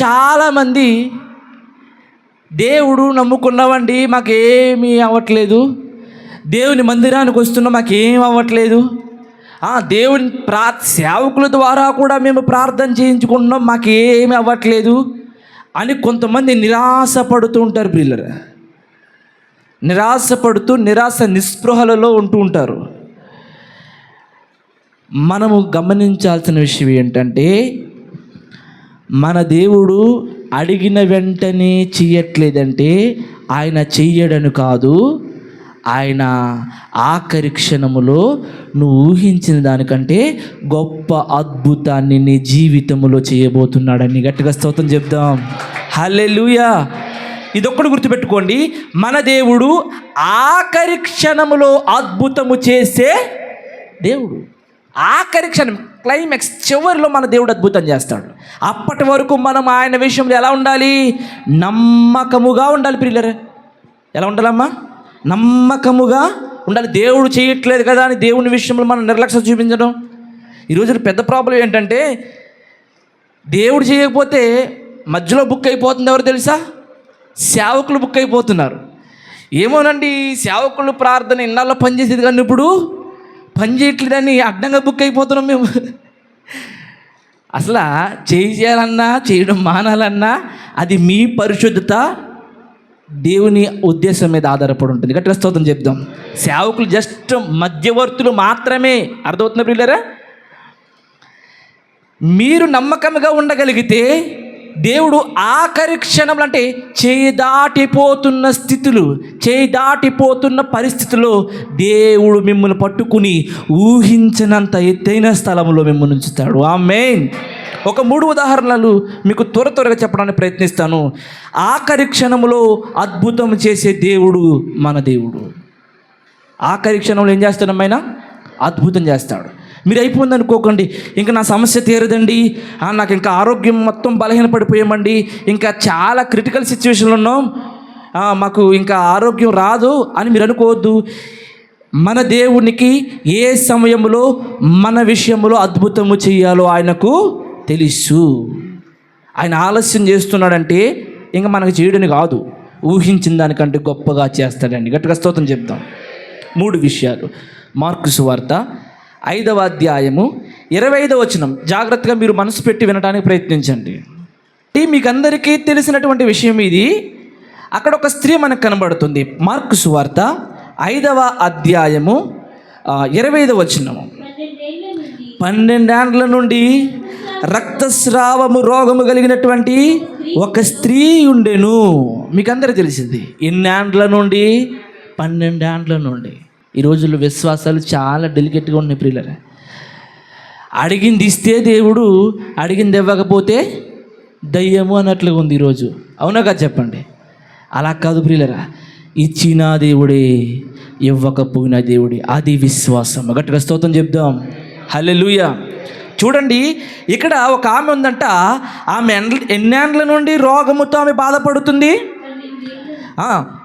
చాలామంది దేవుడు నమ్ముకున్నామండి మాకేమీ అవ్వట్లేదు. దేవుని మందిరానికి వస్తున్నా మాకేం అవ్వట్లేదు. దేవుని ప్రా సేవకుల ద్వారా కూడా మేము ప్రార్థన చేయించుకుంటున్నాం మాకేమీ అవ్వట్లేదు అని కొంతమంది నిరాశపడుతూ ఉంటారు పిల్లలు నిరాశపడుతూ నిరాశ నిస్పృహలలో ఉంటూ ఉంటారు. మనము గమనించాల్సిన విషయం ఏంటంటే మన దేవుడు అడిగిన వెంటనే చెయ్యట్లేదంటే ఆయన చెయ్యడని కాదు ఆయన ఆఖరి క్షణములో నువ్వు ఊహించిన దానికంటే గొప్ప అద్భుతాన్ని నీ జీవితంలో చేయబోతున్నాడని గట్టిగా స్తోత్రం చెప్దాం. లూయా ఇదొప్పటిని గుర్తుపెట్టుకోండి మన దేవుడు ఆఖరి క్షణములో అద్భుతము చేసే దేవుడు. ఆఖరి క్షణం క్లైమాక్స్ చివరిలో మన దేవుడు అద్భుతం చేస్తాడు. అప్పటి వరకు మనం ఆయన విషయంలో ఎలా ఉండాలి? నమ్మకముగా ఉండాలి పిల్లలు ఎలా ఉండాలమ్మా? నమ్మకముగా ఉండాలి. దేవుడు చేయట్లేదు కదా అని దేవుని విషయంలో మనం నిర్లక్ష్యం చూపించడం. ఈరోజు పెద్ద ప్రాబ్లం ఏంటంటే దేవుడు చేయకపోతే మధ్యలో బుక్ అయిపోతుంది ఎవరు తెలుసా? సేవకులు బుక్ అయిపోతున్నారు. ఏమోనండి సేవకులు ప్రార్థన ఇన్నాళ్ళు పనిచేసేది కానీ ఇప్పుడు పని చేయట్లేదని అడ్డంగా బుక్ అయిపోతున్నాం మేము. అసలు చేయి చేయాలన్నా చేయడం మానాలన్నా అది మీ పరిశుద్ధత దేవుని ఉద్దేశం మీద ఆధారపడి ఉంటుంది. గట్టిగా స్తోత్రం చెప్దాం. సేవకులు జస్ట్ మధ్యవర్తులు మాత్రమే. అర్థమవుతున్న పిల్లరా మీరు నమ్మకంగా ఉండగలిగితే దేవుడు ఆఖరి క్షణంలో అంటే చేయి దాటిపోతున్న స్థితులు చేయి దాటిపోతున్న పరిస్థితుల్లో దేవుడు మిమ్మల్ని పట్టుకుని ఊహించినంత ఎత్తైన స్థలంలో మిమ్మల్ని ఉంచుతాడు. ఆ మెయిన్ ఒక మూడు ఉదాహరణలు మీకు త్వర త్వరగా చెప్పడానికి ప్రయత్నిస్తాను. ఆఖరి క్షణంలో అద్భుతం చేసే దేవుడు మన దేవుడు. ఆఖరి క్షణంలో ఏం చేస్తున్నామైనా అద్భుతం చేస్తాడు. మీరు అయిపోయింది అనుకోకండి ఇంకా నా సమస్య తీరదండి. నాకు ఇంకా ఆరోగ్యం మొత్తం బలహీనపడిపోయామండి. ఇంకా చాలా క్రిటికల్ సిచ్యువేషన్లో ఉన్నాం. మాకు ఇంకా ఆరోగ్యం రాదు అని మీరు అనుకోవద్దు. మన దేవునికి ఏ సమయంలో మన విషయంలో అద్భుతము చేయాలో ఆయనకు తెలుసు. ఆయన ఆలస్యం చేస్తున్నాడంటే ఇంకా మనకు చేయడని కాదు. ఊహించిన దానికంటే గొప్పగా చేస్తాడండి. గట్టిగా స్తోత్రం చెప్తాం. మూడు విషయాలు. మార్కు సువార్త ఐదవ అధ్యాయము ఇరవై ఐదవ వచనం. జాగ్రత్తగా మీరు మనసు పెట్టి వినడానికి ప్రయత్నించండి. టీ మీకు అందరికీ తెలిసినటువంటి విషయం ఇది. అక్కడ ఒక స్త్రీ మనకు కనబడుతుంది. మార్కు సువార్త ఐదవ అధ్యాయము ఇరవై ఐదవ వచనము. పన్నెండేండ్ల నుండి రక్తస్రావము రోగము కలిగినటువంటి ఒక స్త్రీ ఉండెను. మీకు అందరూ తెలిసింది. ఇన్నేండ్ల నుండి పన్నెండేండ్ల నుండి. ఈ రోజుల్లో విశ్వాసాలు చాలా డెలికేట్గా ఉన్నాయి ప్రియులరా. అడిగింది ఇస్తే దేవుడు అడిగింది ఇవ్వకపోతే దయ్యము అన్నట్లుగా ఉంది ఈరోజు అవునా కదా చెప్పండి. అలా కాదు ప్రియులరా. ఇచ్చిన దేవుడే ఇవ్వకపోయిన దేవుడే. అది విశ్వాసం గట్టిగా స్తోత్రం చెప్దాం. హల్లెలూయా. చూడండి ఇక్కడ ఒక ఆమె ఉందంట. ఆమె ఎండ్ల- ఎన్నేండ్ల నుండి రోగముతో ఆమె బాధపడుతుంది?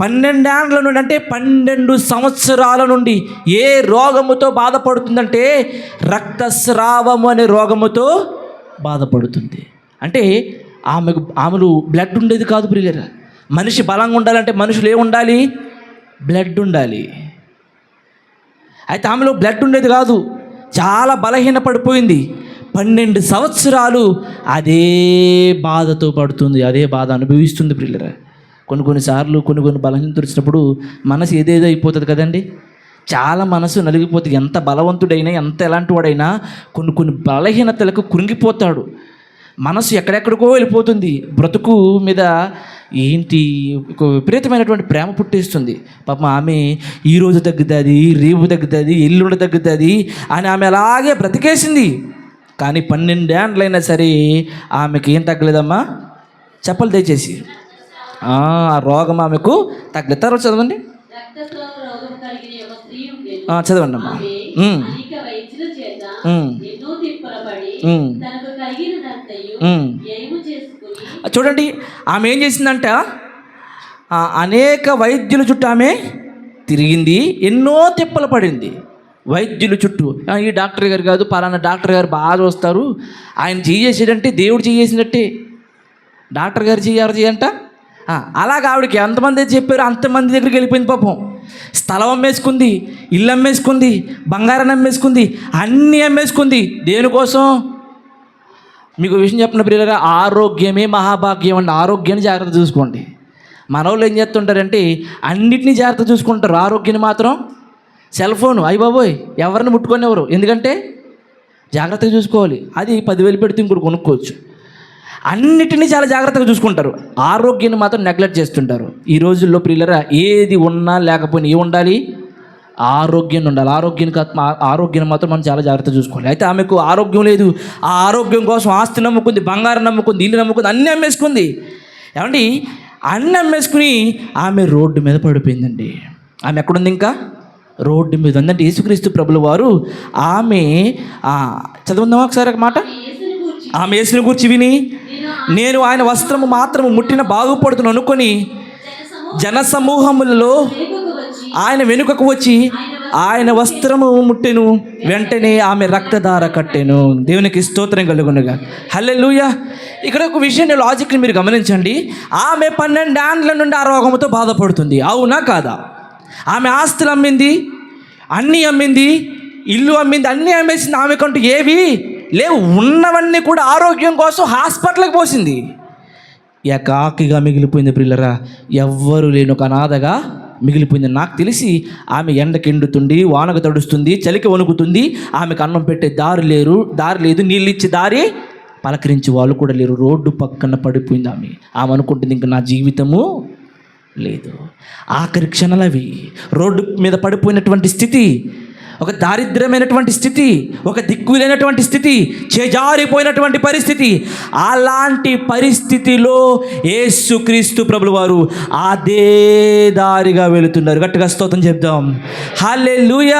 పన్నెండేండ్ల నుండి అంటే పన్నెండు సంవత్సరాల నుండి ఏ రోగముతో బాధపడుతుందంటే రక్తస్రావము అనే రోగముతో బాధపడుతుంది. అంటే ఆమెకు ఆమెలు బ్లడ్ ఉండేది కాదు ప్రియులరా. మనిషి బలంగా ఉండాలంటే మనుషులు ఏముండాలి ఉండాలి? బ్లడ్ ఉండాలి. అయితే ఆమెలో బ్లడ్ ఉండేది కాదు. చాలా బలహీన పడిపోయింది పన్నెండు సంవత్సరాలు అదే బాధతో పడుతుంది అదే బాధ అనుభవిస్తుంది ప్రిల్లరా కొన్ని కొన్నిసార్లు కొన్ని కొన్ని బలహీనతలు వచ్చినప్పుడు మనసు ఏదేదో అయిపోతుంది కదండి. చాలా మనసు నలిగిపోతుంది. ఎంత బలవంతుడైనా ఎంత ఎలాంటి వాడైనా కొన్ని కొన్ని బలహీనతలకు కృంగిపోతాడు. మనసు ఎక్కడెక్కడికో వెళ్ళిపోతుంది. బ్రతుకు మీద ఏంటి? ఒక విపరీతమైనటువంటి ప్రేమ పుట్టేస్తుంది. పాపం ఆమె ఈ రోజు తగ్గుతుంది రేపు తగ్గుతుంది ఎల్లుండి తగ్గుతుంది అని ఆమె అలాగే బ్రతికేసింది. కానీ పన్నెండేండ్లైనా సరే ఆమెకి ఏం తగ్గలేదమ్మా? చెప్పలు దయచేసి ఆ రోగం ఆమెకు తగ్గలేదు తర్వాత చదవండి. చదవండి అమ్మా. చూడండి ఆమె ఏం చేసిందంట? అనేక వైద్యుల చుట్టూ ఆమె తిరిగింది ఎన్నో తిప్పలు పడింది. వైద్యుల చుట్టూ. ఈ డాక్టర్ గారు కాదు పలానా డాక్టర్ గారు బాగా వస్తారు ఆయన చేసేదంటే దేవుడు చేసేసినట్టే డాక్టర్ గారు చెయ్యంట ఆ, అలాగ ఆవిడకి ఎంతమంది అయితే చెప్పారో అంతమంది దగ్గరికి వెళ్ళిపోయింది పాపం. స్థలం అమ్మేసుకుంది ఇల్లు అమ్మేసుకుంది బంగారం అమ్మేసుకుంది అన్నీ అమ్మేసుకుంది. దేనికోసం? మీకు విషయం చెప్పిన ప్రియులుగా ఆరోగ్యమే మహాభాగ్యం అండి. ఆరోగ్యాన్ని జాగ్రత్త చూసుకోండి. మన వాళ్ళు ఏం చేస్తుంటారంటే అన్నిటినీ జాగ్రత్త చూసుకుంటారు. ఆరోగ్యాన్ని మాత్రం సెల్ ఫోన్ అయ్యి బాబోయ్ ఎవరిని ముట్టుకునేవారు ఎందుకంటే జాగ్రత్తగా చూసుకోవాలి. అది పదివేలు పెడితే ఇంకోటి కొనుక్కోవచ్చు. అన్నిటినీ చాలా జాగ్రత్తగా చూసుకుంటారు. ఆరోగ్యాన్ని మాత్రం నెగ్లెక్ట్ చేస్తుంటారు. ఈ రోజుల్లో ప్రియులరా ఏది ఉన్నా లేకపోయినా ఏ ఉండాలి? ఆరోగ్యం ఉండాలి. ఆరోగ్యానికి ఆరోగ్యం మాత్రం మనం చాలా జాగ్రత్తగా చూసుకోవాలి. అయితే ఆమెకు ఆరోగ్యం లేదు. ఆ ఆరోగ్యం కోసం ఆస్తి నమ్ముకుంది బంగారం నమ్ముకుంది ఇల్లు నమ్ముకుంది అన్నీ అమ్మేసుకుంది. ఏమండి? అన్నీ అమ్మేసుకుని ఆమె రోడ్డు మీద పడిపోయిందండి. ఆమె ఎక్కడుంది ఇంకా? రోడ్డు మీద ఉందంటే యేసుక్రీస్తు ప్రభుల వారు ఆమె చదువుందామా ఒకసారి ఒక మాట? ఆమె యేసుని గురించి విని నేను ఆయన వస్త్రము మాత్రము ముట్టిన బాగుపడుతును అనుకొని జనసమూహములలో ఆయన వెనుకకు వచ్చి ఆయన వస్త్రము ముట్టెను వెంటనే ఆమె రక్తధార కట్టెను. దేవునికి స్తోత్రం కలుగునుగా. లూయ ఇక్కడ ఒక విషయాన్ని లాజిక్ని మీరు గమనించండి. ఆమె పన్నెండు ఆండ్ల నుండి ఆ రోగంతో బాధపడుతుంది. అవునా కాదా? ఆమె ఆస్తులు అమ్మింది అన్నీ అమ్మింది ఇల్లు అమ్మింది అన్నీ అమ్మేసింది ఆమెకంటూ ఏవి? లేవు ఉన్నవన్నీ కూడా ఆరోగ్యం కోసం హాస్పిటల్కి పోసింది. ఏకాకిగా మిగిలిపోయింది ప్రిల్లరా ఎవ్వరు లేని ఒక అనాథగా మిగిలిపోయింది. నాకు తెలిసి ఆమె ఎండకెండుతుంది వానకు తడుస్తుంది చలికి వణుకుతుంది ఆమెకు అన్నం పెట్టే దారి లేరు దారి లేదు నీళ్ళు ఇచ్చే దారి పలకరించి వాళ్ళు కూడా లేరు. రోడ్డు పక్కన పడిపోయింది ఆమె. ఆమె అనుకుంటుంది ఇంకా నా జీవితము లేదు. ఆఖరి క్షణాలవి రోడ్డు మీద పడిపోయినటువంటి స్థితి ఒక దారిద్ర్యమైనటువంటి స్థితి ఒక దిక్కులేనటువంటి స్థితి చేజారిపోయినటువంటి పరిస్థితి. అలాంటి పరిస్థితిలో యేసుక్రీస్తు ప్రభులు వారు అదే దారిగా వెళుతున్నారు. గట్టిగా స్తోత్రం చెప్దాం. హాలే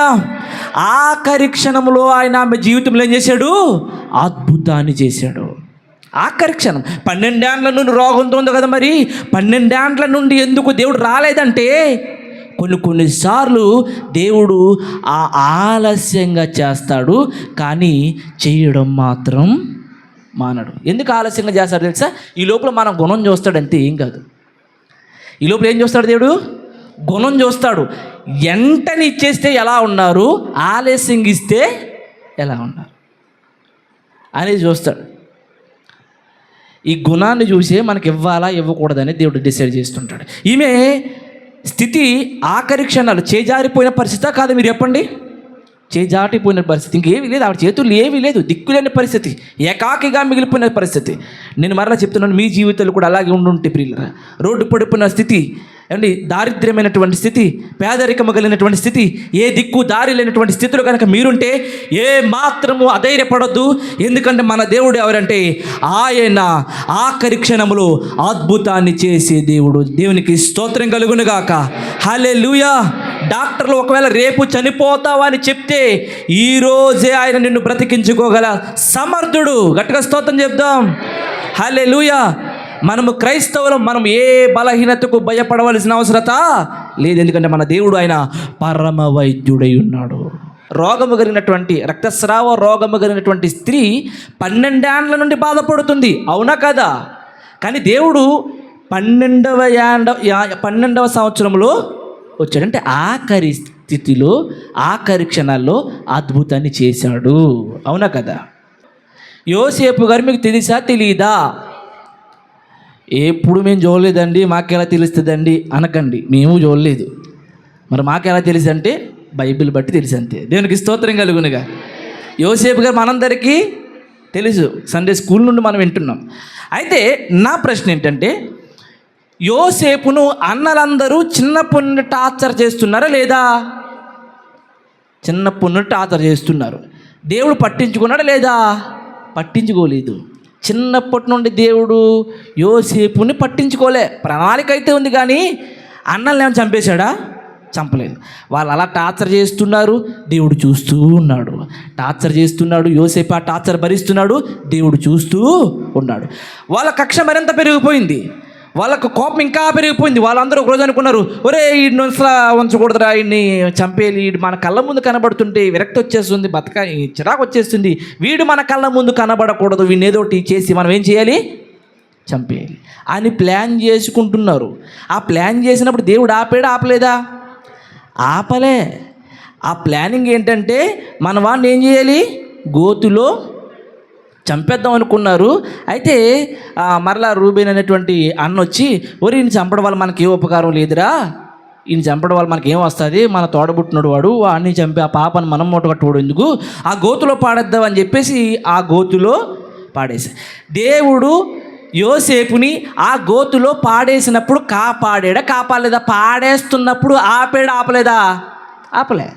ఆఖరి క్షణంలో ఆయన ఆమె జీవితంలో ఏం చేశాడు? అద్భుతాన్ని చేశాడు. ఆఖరి క్షణం. పన్నెండేండ్ల నుండి రోగంతో ఉంది కదా మరి. పన్నెండేండ్ల నుండి ఎందుకు దేవుడు రాలేదంటే కొన్ని కొన్నిసార్లు దేవుడు ఆ ఆలస్యంగా చేస్తాడు కానీ చేయడం మాత్రం మానడు. ఎందుకు ఆలస్యంగా చేస్తాడు తెలుసా? ఈ లోపల మనం గుణం చూస్తాడు అంతే ఏం కాదు. ఈ లోపల ఏం చూస్తాడు దేవుడు? గుణం చూస్తాడు. ఎంటని ఇచ్చేస్తే ఎలా ఉన్నారు? ఆలస్యంగా ఇస్తే ఎలా ఉన్నారు? అనేది చూస్తాడు. ఈ గుణాన్ని చూసే మనకి ఇవ్వాలా? ఇవ్వకూడదని దేవుడు డిసైడ్ చేస్తుంటాడు. ఈమె స్థితి ఆఖరి క్షణాలు చేజారిపోయిన పరిస్థితి కాదు మీరు చెప్పండి. చేజాటిపోయిన పరిస్థితి. ఇంకేమీ లేదు. ఆవిడ చేతులు ఏమీ లేదు. దిక్కులేని పరిస్థితి. ఏకాకిగా మిగిలిపోయిన పరిస్థితి. నేను మరలా చెప్తున్నాను మీ జీవితాలు కూడా అలాగే ఉండుంటే ప్రియులరా. రోడ్డు పడిపోయిన స్థితి ఏమండి? దారిద్ర్యమైనటువంటి స్థితి పేదరికము కలిగినటువంటి స్థితి ఏ దిక్కు దారి లేనటువంటి స్థితిలో కనుక మీరుంటే ఏ మాత్రము అధైర్యపడొద్దు. ఎందుకంటే మన దేవుడు ఎవరంటే ఆయన ఆఖరి క్షణములో అద్భుతాన్ని చేసే దేవుడు. దేవునికి స్తోత్రం కలుగునుగాక. హలే డాక్టర్లు ఒకవేళ రేపు చనిపోతావా అని చెప్తే ఈ రోజే ఆయన నిన్ను బ్రతికించుకోగల సమర్థుడు. గట్టిగా స్తోత్రం చెప్దాం. హలే మనము క్రైస్తవులు మనం ఏ బలహీనతకు భయపడవలసిన అవసరత లేదు. ఎందుకంటే మన దేవుడు ఆయన పరమ వైద్యుడై ఉన్నాడు. రోగము కలిగినటువంటి రక్తస్రావ రోగము కలిగినటువంటి స్త్రీ పన్నెండేండ్ల నుండి బాధపడుతుంది. అవునా కదా? కానీ దేవుడు పన్నెండవ యాండ పన్నెండవ సంవత్సరంలో వచ్చాడంటే ఆఖరి స్థితిలో ఆఖరి క్షణాల్లో అద్భుతాన్ని చేశాడు. అవునా కదా? యోసేపు గారు మీకు తెలుసా తెలీదా? ఎప్పుడు మేము చూడలేదండి మాకెలా తెలుస్తుందండి అనకండి. మేము చూడలేదు. మరి మాకెలా తెలుసు అంటే బైబిల్ బట్టి తెలుసు అంతే దేవునికి స్తోత్రం కలుగునుగా. యోసేపు గారు మనందరికీ తెలుసు సండే స్కూల్ నుండి మనం వింటున్నాం. అయితే నా ప్రశ్న ఏంటంటే యోసేపును అన్నలందరూ చిన్నప్పటి టార్చర్ చేస్తున్నారా లేదా? చిన్నప్పటి నుండి టార్చర్ చేస్తున్నారు. దేవుడు పట్టించుకున్నాడా లేదా? పట్టించుకోలేదు. చిన్నప్పటి నుండి దేవుడు యోసేపుని పట్టించుకోలే. ప్రణాళిక అయితే ఉంది కానీ అన్నల్ని ఏమైనా చంపేశాడా? చంపలేదు. వాళ్ళు అలా టార్చర్ చేస్తున్నారు దేవుడు చూస్తూ ఉన్నాడు. టార్చర్ చేస్తున్నాడు యోసేపు ఆ టార్చర్ భరిస్తున్నాడు దేవుడు చూస్తూ ఉన్నాడు. వాళ్ళ కక్ష మరింత పెరిగిపోయింది. వాళ్ళకు కోపం ఇంకా పెరిగిపోయింది. వాళ్ళందరూ ఒక రోజు అనుకున్నారు ఒరే ఈ అసలు ఉంచకూడదురా వీడిని చంపేయాలి వీడు మన కళ్ళ ముందు కనబడుతుంటే విరక్తి వచ్చేస్తుంది బతక చిరాకు వచ్చేస్తుంది. వీడు మన కళ్ళ ముందు కనబడకూడదు వీడిని ఏదో ఒకటి చేసి మనం ఏం చేయాలి? చంపేయాలి. అని ప్లాన్ చేసుకుంటున్నారు. ఆ ప్లాన్ చేసినప్పుడు దేవుడు ఆపాడు ఆపలేదా? ఆపలే. ఆ ప్లానింగ్ ఏంటంటే మన వాడిని ఏం చేయాలి? గోతులో చంపేద్దాం అనుకున్నారు. అయితే మరలా రూబేన్ అనేటువంటి అన్న వచ్చి ఒరి ఈయన చంపడం వల్ల మనకి ఏ ఉపకారం లేదురా? ఈయన చంపడం వల్ల మనకి ఏం వస్తుంది? మన తోడబుట్టినడు వాడు వాడిని చంపి ఆ పాపను మనం మూటగట్టుకోడు ఎందుకు? ఆ గోతులో పాడేద్దాం అని చెప్పేసి ఆ గోతులో పాడేసి దేవుడు యోసేపుని ఆ గోతులో పాడేసినప్పుడు కాపాడాడా? కాపాడలేదా? పాడేస్తున్నప్పుడు ఆపాడు? ఆపలేదా? ఆపలే.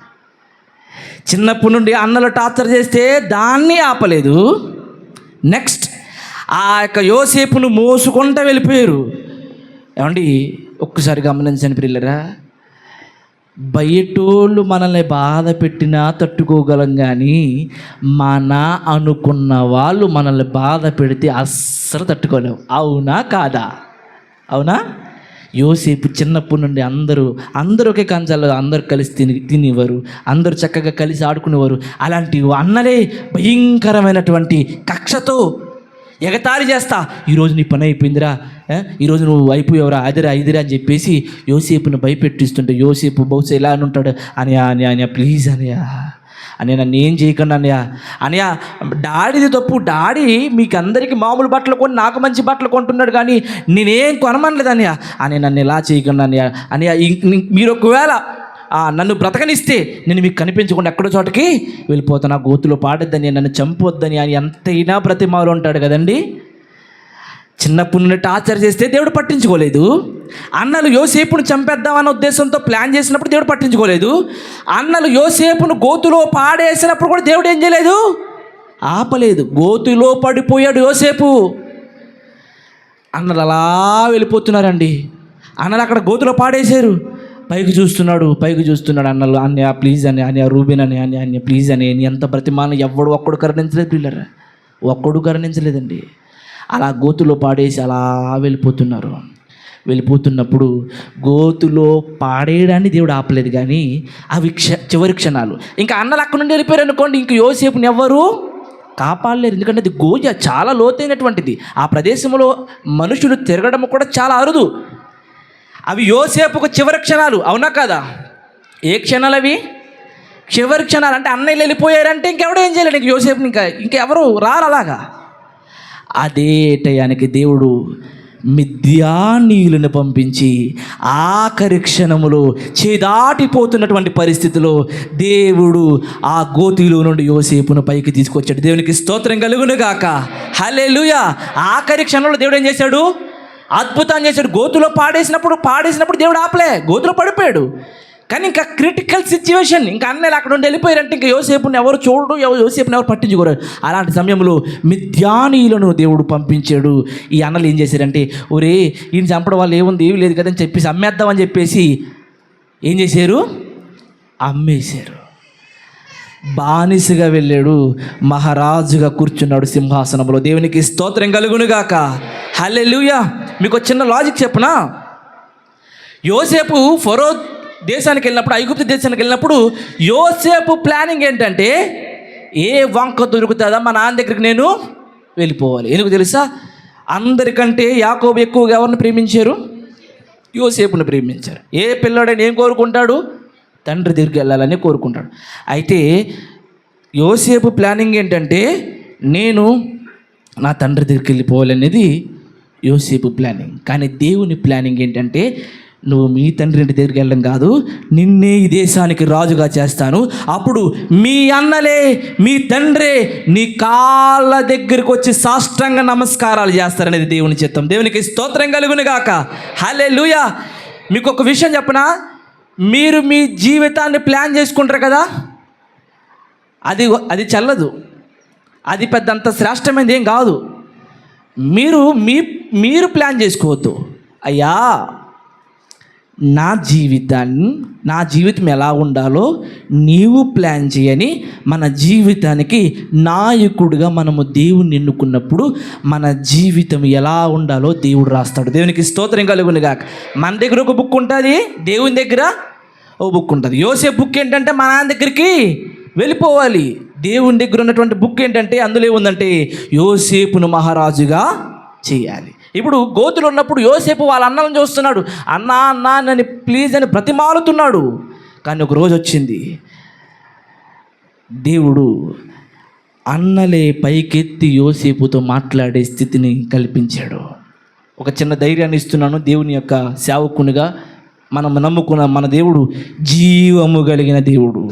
చిన్నప్పటి నుండి అన్నలు టార్చర్ చేస్తే దాన్ని ఆపలేదు. నెక్స్ట్ ఆ యొక్క యోసేపును మోసుకుంటూ వెళ్ళిపోయారు. ఏమండి ఒక్కసారి గమనించండి పిల్లరా బయటోళ్ళు మనల్ని బాధ పెట్టినా తట్టుకోగలం కానీ మన అనుకున్న వాళ్ళు మనల్ని బాధ పెడితే అస్సలు తట్టుకోలేము అవునా కాదా? అవునా? యోసేపు చిన్నప్పటి నుండి అందరూ అందరూ ఒకే కంచాలు అందరూ కలిసి తిని తినేవారు అందరూ చక్కగా కలిసి ఆడుకునేవారు. అలాంటి అన్నలే భయంకరమైనటువంటి కక్షతో ఎగతాళి చేస్తా ఈరోజు నీ పని అయిపోయిందిరా ఈరోజు నువ్వు అయిపోయావురా అదిరా ఇదిరా అని చెప్పేసి యోసేపుని భయపెట్టిస్తుంటే యోసేపు బహుశా ఎలా అని ఉంటాడు అని అని అనియా ప్లీజ్ అనియా అని నన్ను ఏం చేయకుండా అన్నయ్య. అన్నయ్య డాడీది తప్పు. డాడీ మీకు అందరికీ మామూలు బట్టలు కొని నాకు మంచి బట్టలు కొంటున్నాడు కానీ నేనేం కొనమనలేదు అన్నయ్య. అని నన్ను ఇలా చేయకుండా అన్నయ్య. అన్నయ్య మీరు ఒకవేళ నన్ను బ్రతకనిస్తే నేను మీకు కనిపించకుండా ఎక్కడో చోటకి వెళ్ళిపోతాను నా గోతులో పాడొద్దని నన్ను చంపొద్దని అని ఎంతైనా బ్రతిమాలు ఉంటాడు కదండీ. చిన్నప్పటి నుండి టార్చర్ చేస్తే దేవుడు పట్టించుకోలేదు. అన్నలు యోసేపును చంపేద్దామన్న ఉద్దేశంతో ప్లాన్ చేసినప్పుడు దేవుడు పట్టించుకోలేదు. అన్నలు యోసేపును గోతులో పాడేసినప్పుడు కూడా దేవుడు ఏం చేయలేదు? ఆపలేదు. గోతులో పడిపోయాడు యోసేపు. అన్నలు అలా వెళ్ళిపోతున్నారండి. అన్నలు అక్కడ గోతులో పాడేశారు. పైకి చూస్తున్నాడు పైకి చూస్తున్నాడు అన్నలు అన్య ప్లీజ్ అని అన్య రూబిన్ అని అన్య అన్య ప్లీజ్ అని అని ఎంత ప్రతిమాన ఎవడు ఒక్కడు కరుణించలేదు పిల్లరా ఒక్కడు కరుణించలేదండి. అలా గోతులో పాడేసి అలా వెళ్ళిపోతున్నారు. వెళ్ళిపోతున్నప్పుడు గోతులో పాడేయడాన్ని దేవుడు ఆపలేదు కానీ అవి క్ష చివరి క్షణాలు. ఇంకా అన్నలు అక్కడ నుండి వెళ్ళిపోయారు అనుకోండి ఇంక యోసేపుని ఎవ్వరు కాపాడలేరు. ఎందుకంటే అది గోజ చాలా లోతైనటువంటిది. ఆ ప్రదేశంలో మనుషులు తిరగడం కూడా చాలా అరుదు. అవి యోసేపుకు చివరి క్షణాలు. అవునా కదా? ఏ క్షణాలు అవి? చివరి క్షణాలు. అంటే అన్నయ్యలు వెళ్ళిపోయారంటే ఇంకెవడో ఏం చేయలేడు. ఇంక యోసేపు ఇంకా ఇంకెవరు రారు అలాగా. అదే టయానికి దేవుడు మిథ్యానీయులను పంపించి ఆఖరి క్షణములో చేదాటిపోతున్నటువంటి పరిస్థితిలో దేవుడు ఆ గోతిలో నుండి యోసేపును పైకి తీసుకొచ్చాడు. దేవునికి స్తోత్రం కలుగును గాక. లూయా ఆఖరి క్షణంలో దేవుడు ఏం చేశాడు? అద్భుతం చేశాడు. గోతులో పాడేసినప్పుడు పాడేసినప్పుడు దేవుడు ఆపలే. గోతులో పడిపోయాడు. కానీ ఇంకా క్రిటికల్ సిచ్యువేషన్ ఇంకా అన్నలు అక్కడ ఉండి వెళ్ళిపోయారంటే ఇంకా యోసేపుని ఎవరు చూడరు ఎవరు యోసేపుని ఎవరు పట్టించుకోరు. అలాంటి సమయంలో మిథ్యానీయులను దేవుడు పంపించాడు. ఈ అన్నలు ఏం చేశారంటే ఒరే ఈయన చంపడం వాళ్ళు ఏముంది? ఏమి లేదు కదని చెప్పేసి అమ్మేద్దామని చెప్పేసి ఏం చేశారు? అమ్మేశారు. బానిసగా వెళ్ళాడు. మహారాజుగా కూర్చున్నాడు సింహాసనంలో. దేవునికి స్తోత్రం కలుగునుగాక. హల్లెలూయా. మీకు చిన్న లాజిక్ చెప్పనా? యోసేపు ఫరో దేశానికి వెళ్ళినప్పుడు ఐగుప్తు దేశానికి వెళ్ళినప్పుడు యోసేపు ప్లానింగ్ ఏంటంటే ఏ వంక దొరుకుతుందా? మా నాన్న దగ్గరికి నేను వెళ్ళిపోవాలి. ఎందుకు తెలుసా? అందరికంటే యాకోబు ఎక్కువగా ఎవరిని ప్రేమించారు? యోసేపుని ప్రేమించారు. ఏ పిల్లాడని ఏం కోరుకుంటాడు? తండ్రి దగ్గరికి వెళ్ళాలని కోరుకుంటాడు. అయితే యోసేపు ప్లానింగ్ ఏంటంటే నేను నా తండ్రి దగ్గరికి వెళ్ళిపోవాలనేది యోసేపు ప్లానింగ్. కానీ దేవుని ప్లానింగ్ ఏంటంటే నువ్వు మీ తండ్రి ఇంటి దగ్గరికి వెళ్ళడం కాదు నిన్నే ఈ దేశానికి రాజుగా చేస్తాను. అప్పుడు మీ అన్నలే మీ తండ్రే నీ కాళ్ళ దగ్గరికి వచ్చి సాష్టంగా నమస్కారాలు చేస్తారనేది దేవుని చిత్తం. దేవునికి స్తోత్రం కలుగును గాక. హలే మీకు ఒక విషయం చెప్పనా? మీరు మీ జీవితాన్ని ప్లాన్ చేసుకుంటారు కదా? అది అది చల్లదు. అది పెద్ద అంత శ్రేష్టమైనది ఏం కాదు. మీరు మీ మీరు ప్లాన్ చేసుకోవద్దు. అయ్యా నా జీవితాన్ని నా జీవితం ఎలా ఉండాలో నీవు ప్లాన్ చేయని మన జీవితానికి నాయకుడిగా మనము దేవుణ్ణి ఎన్నుకున్నప్పుడు మన జీవితం ఎలా ఉండాలో దేవుడు రాస్తాడు. దేవునికి స్తోత్రం కాక మన దగ్గర ఒక బుక్ ఉంటుంది. దేవుని దగ్గర ఓ బుక్ ఉంటుంది. యోసే బుక్ ఏంటంటే మా నాన్న దగ్గరికి వెళ్ళిపోవాలి. దేవుని దగ్గర ఉన్నటువంటి బుక్ ఏంటంటే అందులో ఏముందంటే యోసేపును మహారాజుగా చేయాలి. ఇప్పుడు గోతులు ఉన్నప్పుడు యోసేపు వాళ్ళ అన్నలను చూస్తున్నాడు. అన్నా అన్నా నన్ను ప్లీజ్ అని బ్రతిమాలుతున్నాడు కానీ ఒక రోజు వచ్చింది. దేవుడు అన్నలే పైకెత్తి యోసేపుతో మాట్లాడే స్థితిని కల్పించాడు. ఒక చిన్న ధైర్యాన్ని ఇస్తున్నాను దేవుని యొక్క సేవకునిగా. మనం నమ్ముకున్న మన దేవుడు జీవము కలిగిన దేవుడు.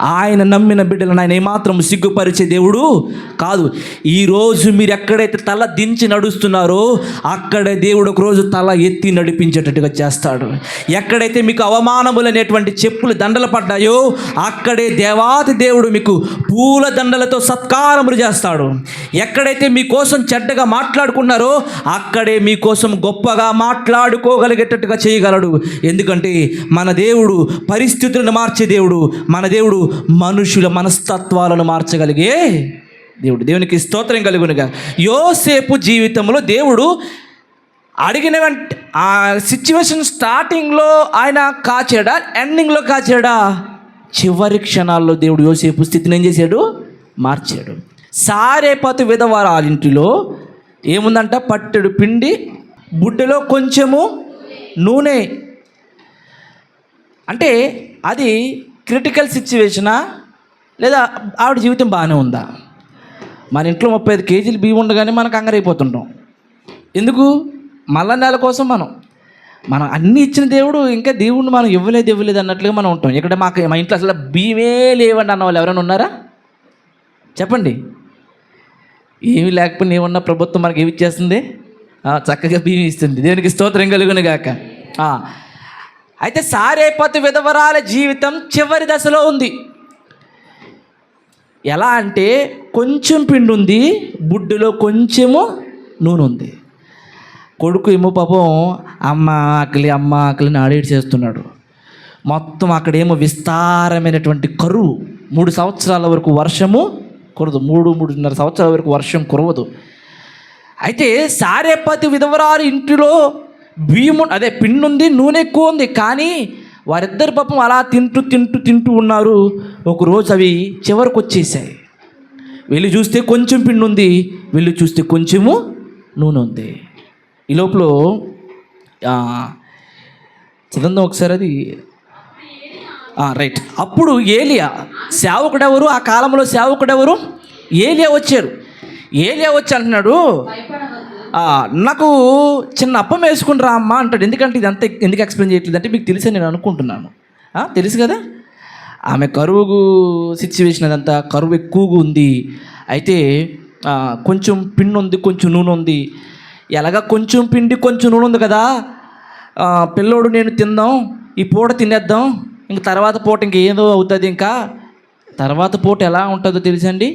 ఆయన నమ్మిన బిడ్డలను ఆయన ఏమాత్రం సిగ్గుపరిచే దేవుడు కాదు. ఈరోజు మీరు ఎక్కడైతే తల దించి నడుస్తున్నారో అక్కడే దేవుడు ఒక రోజు తల ఎత్తి నడిపించేటట్టుగా చేస్తాడు. ఎక్కడైతే మీకు అవమానములనేటువంటి చెప్పులు దండలు పడ్డాయో అక్కడే దేవాతి దేవుడు మీకు పూల దండలతో సత్కారములు చేస్తాడు. ఎక్కడైతే మీకోసం చెడ్డగా మాట్లాడుకున్నారో అక్కడే మీకోసం గొప్పగా మాట్లాడుకోగలిగేటట్టుగా చేయగలడు. ఎందుకు ఎందుకంటే మన దేవుడు పరిస్థితులను మార్చే దేవుడు మన దేవుడు మనుషుల మనస్తత్వాలను మార్చగలిగే దేవుడు. దేవునికి స్తోత్రం కలుగునుగా. యోసేపు జీవితంలో దేవుడు అడిగిన వెంట ఆ సిచ్యువేషన్ స్టార్టింగ్లో ఆయన కాచాడా? ఎండింగ్లో కాచాడా? చివరి క్షణాల్లో దేవుడు యోసేపు స్థితిని ఏం చేశాడు? మార్చాడు. సారేపతి ఇంటిలో ఏముందంట? పట్టెడు పిండి బుడ్డలో కొంచెము నూనె. అంటే అది క్రిటికల్ సిచ్యువేషనా లేదా ఆవిడ జీవితం బాగానే ఉందా? మన ఇంట్లో ముప్పై ఐదు కేజీలు బియ్యం ఉండగానే మనం కంగారైపోతుంటాం. ఎందుకు? మళ్ళా నెల కోసం మనం. మనం అన్ని ఇచ్చిన దేవుడు ఇంకా దేవుడిని మనం ఇవ్వలేదు ఇవ్వలేదు అన్నట్లుగా మనం ఉంటాం. ఇక్కడ మాకు మా ఇంట్లో అసలు బియ్యమే లేవండి అన్న వాళ్ళు ఎవరైనా ఉన్నారా? చెప్పండి. ఏమీ లేకపోయినా ఏమన్నా ప్రభుత్వం మనకి ఏమి ఇచ్చేస్తుంది? చక్కగా బియ్యం ఇస్తుంది. దేవునికి స్తోత్రం కలుగును గాక. అయితే సారేపతి విధవరాల జీవితం చివరి దశలో ఉంది. ఎలా అంటే కొంచెం పిండి ఉంది బుడ్డులో కొంచెము నూనె ఉంది కొడుకు ఏమో పాపం అమ్మ ఆకలి అమ్మ ఆకలిని ఆడేటి చేస్తున్నాడు. మొత్తం అక్కడేమో విస్తారమైనటువంటి కరువు. మూడు సంవత్సరాల వరకు వర్షము కురదు. మూడు మూడున్నర సంవత్సరాల వరకు వర్షం కురవదు. అయితే సారేపతి విధవరాలు ఇంటిలో బియ్యము అదే పిండి ఉంది నూనె ఎక్కువ ఉంది కానీ వారిద్దరు పాపం అలా తింటూ తింటూ తింటూ ఉన్నారు. ఒకరోజు అవి చివరికి వచ్చేసాయి. వెళ్ళి చూస్తే కొంచెం పిండి ఉంది వెళ్ళి చూస్తే కొంచెము నూనె ఉంది. ఈ లోపల ఆ, చదువుదాం ఒకసారి అది. రైట్. అప్పుడు ఏలియా సేవకుడెవరు? ఆ కాలంలో సేవకుడెవరు? ఏలియా వచ్చారు ఏలియా వచ్చి అంటున్నాడు నాకు చిన్న అప్పం వేసుకుని రా అమ్మా అంటాడు. ఎందుకంటే ఇది అంత ఎందుకు ఎక్స్ప్లెయిన్ చేయట్లేదు అంటే మీకు తెలిసే నేను అనుకుంటున్నాను. తెలుసు కదా? ఆమె కరువు సిచ్యువేషన్ అదంతా కరువు ఎక్కువగా ఉంది. అయితే కొంచెం పిండి ఉంది కొంచెం నూనె ఉంది. ఎలాగా కొంచెం పిండి కొంచెం నూనె ఉంది కదా? పిల్లోడు నేను తిందాం ఈ పూట తినేద్దాం ఇంక తర్వాత పూట ఇంకేదో అవుతుంది ఇంకా? తర్వాత పూట ఎలా ఉంటుందో తెలుసండి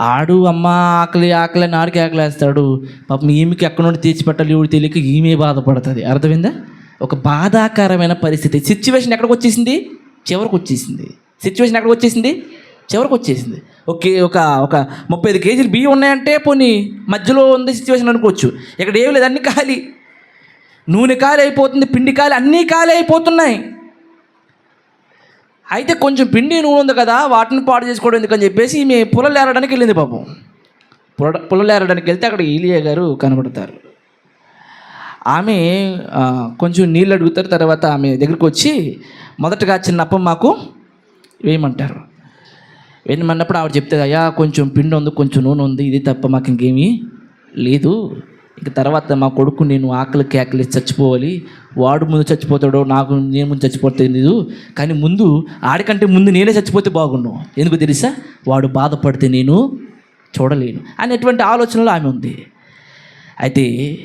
ఆడు అమ్మ ఆకలి ఆకలి నాడికి ఆకలేస్తాడు. పాపం ఈమెకి ఎక్కడ నుండి తీర్చిపెట్టాలి ఎవడు తెలియక ఈమె బాధపడుతుంది. అర్థమైందా? ఒక బాధాకరమైన పరిస్థితి. సిచ్యువేషన్ ఎక్కడికి వచ్చేసింది? చివరికి వచ్చేసింది. సిచ్యువేషన్ ఎక్కడికి వచ్చేసింది? చివరికి వచ్చేసింది. ఓకే ఒక ఒక ముప్పై ఐదు కేజీలు బియ్యం ఉన్నాయంటే పోనీ మధ్యలో ఉంది సిచ్యువేషన్ అనుకోవచ్చు. ఇక్కడ ఏమి లేదు అన్ని ఖాళీ. నూనె ఖాళీ అయిపోతుంది పిండి ఖాళీ అన్నీ ఖాళీ అయిపోతున్నాయి. అయితే కొంచెం పిండి నూనె ఉంది కదా వాటిని పాడు చేసుకోవడం ఎందుకని చెప్పేసి ఈమె పుల్లలు ఏరడానికి వెళ్ళింది పాపం. పొల పుల్లలు ఏరడానికి వెళ్తే అక్కడ ఈలియా గారు కనబడతారు. ఆమె కొంచెం నీళ్ళు అడుగుతారు తర్వాత ఆమె దగ్గరికి వచ్చి మొదటగా చిన్నప్ప మాకు వేయమంటారు. వేయమన్నప్పుడు ఆవిడ చెప్తుంది అయ్యా కొంచెం పిండి ఉంది కొంచెం నూనె ఉంది ఇది తప్ప మాకు ఇంకేమీ లేదు. ఇక తర్వాత మా కొడుకు నేను ఆకలి కేకలి చచ్చిపోవాలి వాడు ముందు చచ్చిపోతాడో నాకు నేను ముందు చచ్చిపోతే తెలీదు. కానీ ముందు ఆడికంటే ముందు నేనే చచ్చిపోతే బాగుండు. ఎందుకు తెలుసా? వాడు బాధపడితే నేను చూడలేను. అనేటువంటి ఆలోచనలో ఆమె ఉంది. అయితే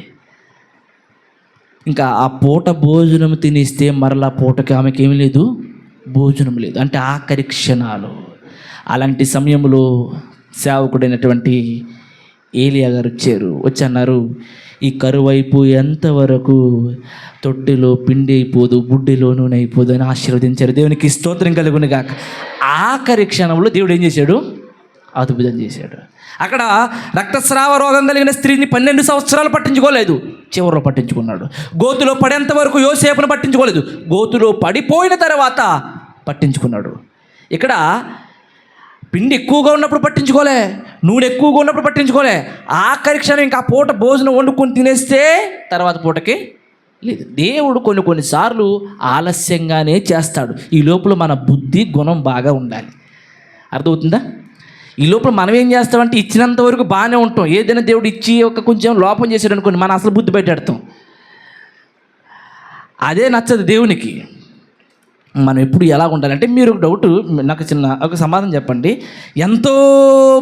ఇంకా ఆ పూట భోజనం తినేస్తే మరలా పూటకి ఆమెకి ఏమీ లేదు భోజనం లేదు. అంటే ఆఖరి క్షణాలు. అలాంటి సమయంలో సేవకుడైనటువంటి ఏలియా గారు వచ్చారు. వచ్చి అన్నారు ఈ కరువైపు ఎంతవరకు తొట్టిలో పిండి అయిపోదు బుడ్డిలో నూనె అయిపోదు అని ఆశీర్వదించారు. దేవునికి స్తోత్రం కలుగుని కాక ఆఖరి క్షణంలో దేవుడు ఏం చేశాడు? అద్భుతం చేశాడు. అక్కడ రక్తస్రావ రోగం కలిగిన స్త్రీని పన్నెండు సంవత్సరాలు పట్టించుకోలేదు. చివరిలో పట్టించుకున్నాడు. గోతులో పడేంత వరకు యోసేపును పట్టించుకోలేదు. గోతులో పడిపోయిన తర్వాత పట్టించుకున్నాడు. ఇక్కడ పిండి ఎక్కువగా ఉన్నప్పుడు పట్టించుకోలే నూనె ఎక్కువగా ఉన్నప్పుడు పట్టించుకోలే. ఆఖరి క్షణం ఇంకా ఆ పూట భోజనం వండుకొని తినేస్తే తర్వాత పూటకి లేదు. దేవుడు కొన్ని కొన్నిసార్లు ఆలస్యంగానే చేస్తాడు. ఈ లోపల మన బుద్ధి గుణం బాగా ఉండాలి. అర్థమవుతుందా? ఈ లోపల మనం ఏం చేస్తామంటే ఇచ్చినంత వరకు బాగానే ఉంటాం. ఏదైనా దేవుడు ఇచ్చి ఒక కొంచెం లోపం చేశాడు అనుకోండి మనం అసలు బుద్ధి పెట్టేడతాం అదే నచ్చదు దేవునికి. మనం ఎప్పుడు ఎలా ఉండాలంటే మీరు ఒక డౌట్ నాకు చిన్న ఒక సమాధానం చెప్పండి. ఎంతో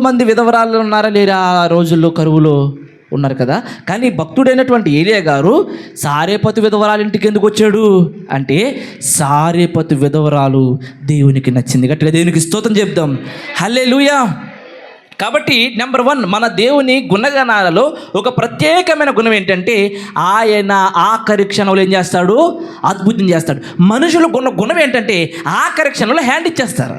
మంది విధవరాలు ఉన్నారా లేరా ఆ రోజుల్లో కరువులో ఉన్నారు కదా? కానీ భక్తుడైనటువంటి ఏలియా గారు సారేపతి విధవరాలు ఇంటికి ఎందుకు వచ్చాడు? అంటే సారేపతి విధవరాలు దేవునికి నచ్చింది. గట్టిగా దేవునికి స్తోత్రం చెప్దాం. హల్లే కాబట్టి నెంబర్ వన్ మన దేవుని గుణగణాలలో ఒక ప్రత్యేకమైన గుణం ఏంటంటే ఆయన ఆఖరి క్షణంలో ఏం చేస్తాడు? అద్భుతం చేస్తాడు. మనుషులు గుణ గుణం ఏంటంటే ఆఖరి క్షణంలో హ్యాండ్ ఇచ్చేస్తారు.